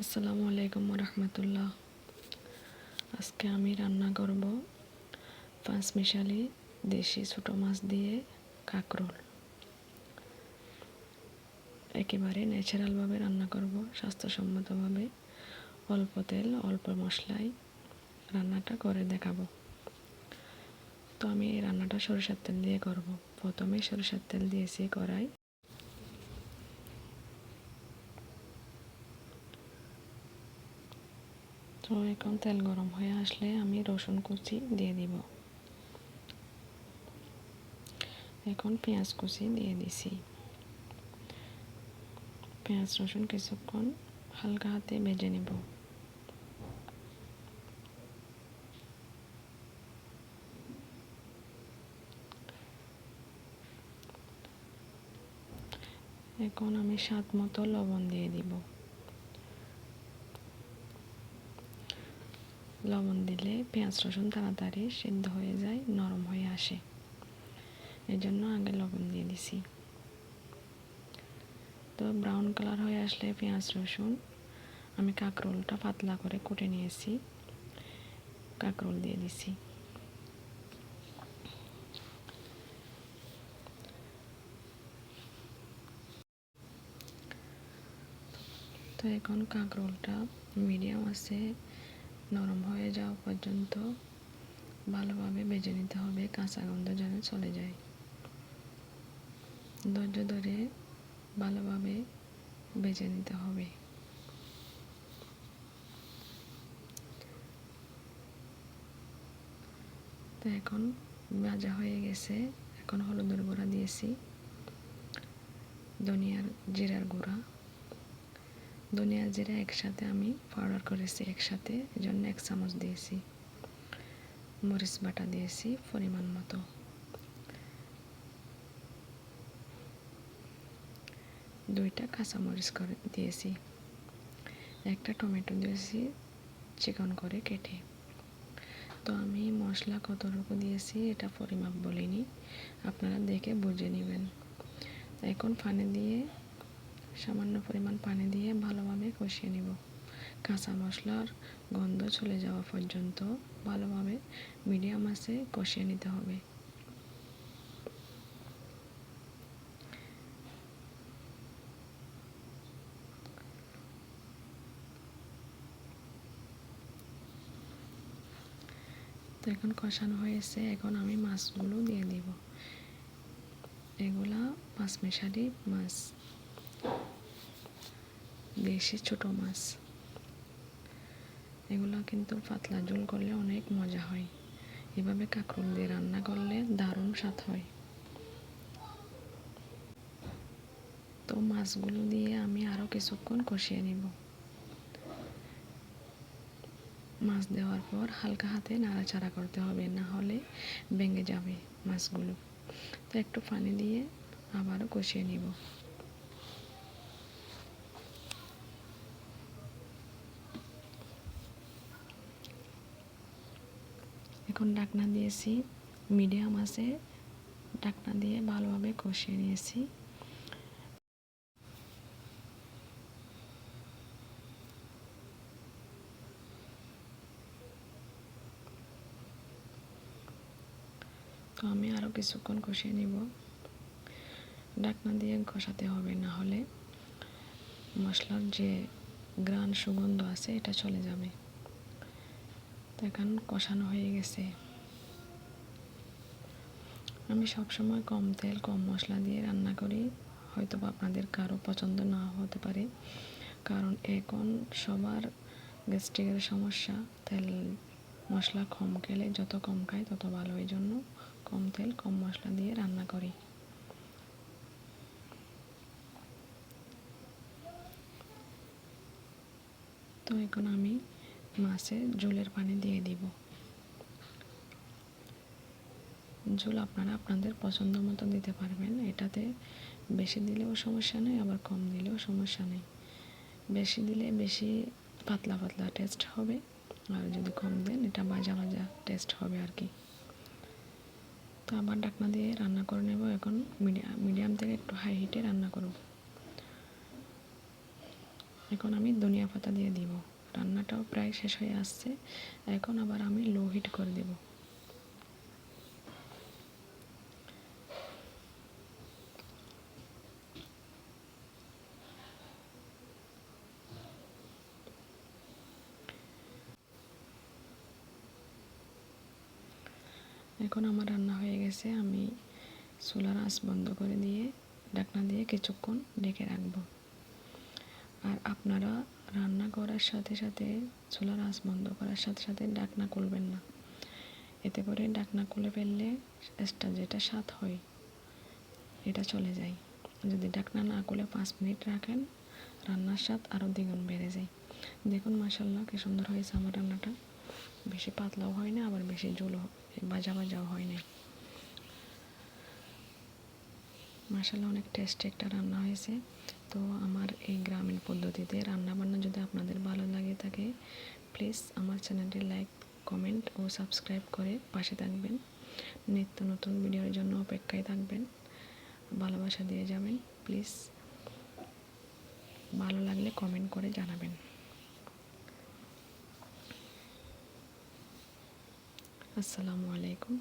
আসসালামু আলাইকুম রহমতুল্লাহ আজকে আমি রান্না করব পাঁচ মিশালি দেশি ছোটো মাছ দিয়ে কাঁকরোল। একেবারে ন্যাচারালভাবে রান্না করব, স্বাস্থ্যসম্মতভাবে। অল্প তেল, অল্প মশলায় রান্নাটা করে দেখাবো। তো আমি এই রান্নাটা সরিষার তেল দিয়ে করব। প্রথমে সরিষার তেল দিয়েছি কড়াই। তো এখন তেল গরম হয়ে আসলে আমি রসুন কুচি দিয়ে দিব। এখন পেঁয়াজ কুচি দিয়ে দিছি। পেঁয়াজ, রসুন কিছুক্ষণ হালকা হাতে ভেজে নেব। এখন আমি স্বাদ মতো লবণ দিয়ে দিব। লবণ দিলে পেঁয়াজ, রসুন তাড়াতাড়ি সিদ্ধ হয়ে যায়, নরম হয়ে আসে। এই জন্য আগে লবণ দিয়ে দিছি। তো ব্রাউন কালার হয়ে আসলে পেঁয়াজ, রসুন, আমি কাঁকরোলটা পাতলা করে কুটে নিয়েছি। কাঁকরোল দিয়ে দিছি। তো এখন কাঁকরোলটা মিডিয়াম আছে। নরম হয়ে যাওয়া পর্যন্ত ভালোভাবে বেজে নিতে হবে, কাঁচা গন্ধ যেন চলে যায়। ধৈর্য ধরে ভালোভাবে বেজে নিতে হবে। তো এখন ভাজা হয়ে গেছে, এখন হলুদের গুঁড়া দিয়েছি, ধনিয়ার জিরার গুঁড়া। ধনিয়া জিরা একসাথে আমি পাউডার করেছি একসাথে জন্য এক চামচ দিয়েছি মরিচ বাটা দিয়েছি পরিমাণ মতো। দুইটা কাঁচামরিচ করে দিয়েছি। একটা টমেটো দিয়েছি চিকন করে কেটে। তো আমি মশলা কতটুকু দিয়েছি এটা পরিমাপ বলিনি, আপনারা দেখে বুঝে নেবেন। এখন পানি দিয়ে সামান্য পরিমাণ পানি দিয়ে ভালোভাবে কষিয়ে নিব। কাঁচা মশলার গন্ধ চলে যাওয়া পর্যন্ত ভালোভাবে মিডিয়াম আছে কষিয়ে নিতে হবে। তো এখন কষানো হয়েছে, এখন আমি মাছগুলো দিয়ে দিব। এগুলা পাঁচ মেশালি মাছ দেশি ছোট মাছ। এগুলো কিন্তু পাতলা ঝোল করলে অনেক মজা হয়। এভাবে কাঁকরোল দিয়ে রান্না করলে দারুণ স্বাদ হয়। তো মাছগুলো দিয়ে আমি আরও কিছুক্ষণ কষিয়ে নিব। মাছ দেওয়ার পর হালকা হাতে নাড়াচাড়া করতে হবে, না হলে ভেঙে যাবে মাছগুলো। তো একটু পানি দিয়ে আবারও কষিয়ে নিব। এখন ডাকনা দিয়েছি, মিডিয়াম আছে, ডাকনা দিয়ে ভালোভাবে কষিয়ে নিয়েছি। তো আমি আরও কিছুক্ষণ কষিয়ে নিব। ডাকনা দিয়ে কষাতে হবে, না হলে মশলার যে গ্রান সুগন্ধ আছে, এটা চলে যাবে। এখন কষানো হয়ে গেছে। আমি সবসময় কম তেল, কম মশলা দিয়ে রান্না করি। হয়তো আপনাদের কারও পছন্দ না হতে পারে। কারণ এখন সবার গ্যাস্ট্রিকের সমস্যা। তেল, মশলা কম খেলে যত কম খায় তত ভালো। এই জন্য কম তেল, কম মশলা দিয়ে রান্না করি। তো এখন আমি মাছের ঝোলের পানি দিয়ে দিব। ঝোল আপনারা আপনাদের পছন্দ মতো দিতে পারবেন। এটাতে বেশি দিলেও সমস্যা নেই, আবার কম দিলেও সমস্যা নেই। বেশি দিলে বেশি পাতলা পাতলা টেস্ট হবে, আর যদি কম দেন এটা ভাজা ভাজা টেস্ট হবে আর কি। তো আবার ডাকনা দিয়ে রান্না করে নেব এখন মিডিয়াম মিডিয়াম থেকে একটু হাই হিটে রান্না করব। এখন আমি ধনিয়া পাতা দিয়ে দিব। রান্নাটাও প্রায় শেষ হয়ে আসছে। এখন আবার আমি লো হিট করে দেব। এখন আমার রান্না হয়ে গেছে। আমি চুলার আঁচ বন্ধ করে দিয়ে ঢাকনা দিয়ে কিছুক্ষণ ঢেকে রাখব। আর আপনারা রান্না করার সাথে সাথে চুলার আঁচ বন্ধ করার সাথে সাথে ডাকনা খুলবেন না। এতে করে ডাকনা খুলে ফেললে এক্সট্রা যেটা স্বাদ হয়, এটা চলে যায়। যদি ডাকনা না খুলে পাঁচ মিনিট রাখেন, রান্নার স্বাদ আরও দ্বিগুণ বেড়ে যায়। দেখুন মাসাল্লাহ কি সুন্দর হয়েছে আমার রান্নাটা। বেশি পাতলাও হয় না, আবার বেশি ঝোলও ভাজা ভাজাও হয় না। মাসাল্লাহ অনেক টেস্টি একটা রান্না হয়েছে। তো আমার এই গ্রামীণ পদ্ধতিতে রান্না বান্না যদি আপনাদের ভালো লাগে থাকে প্লিজ আমার চ্যানেলটি লাইক কমেন্ট ও সাবস্ক্রাইব করে পাশে থাকবেন। নিত্য নতুন ভিডিওর জন্য অপেক্ষায় থাকবেন। ভালোবাসা দিয়ে যাবেন। প্লিজ ভালো লাগলে কমেন্ট করে জানাবেন। আসসালামু আলাইকুম।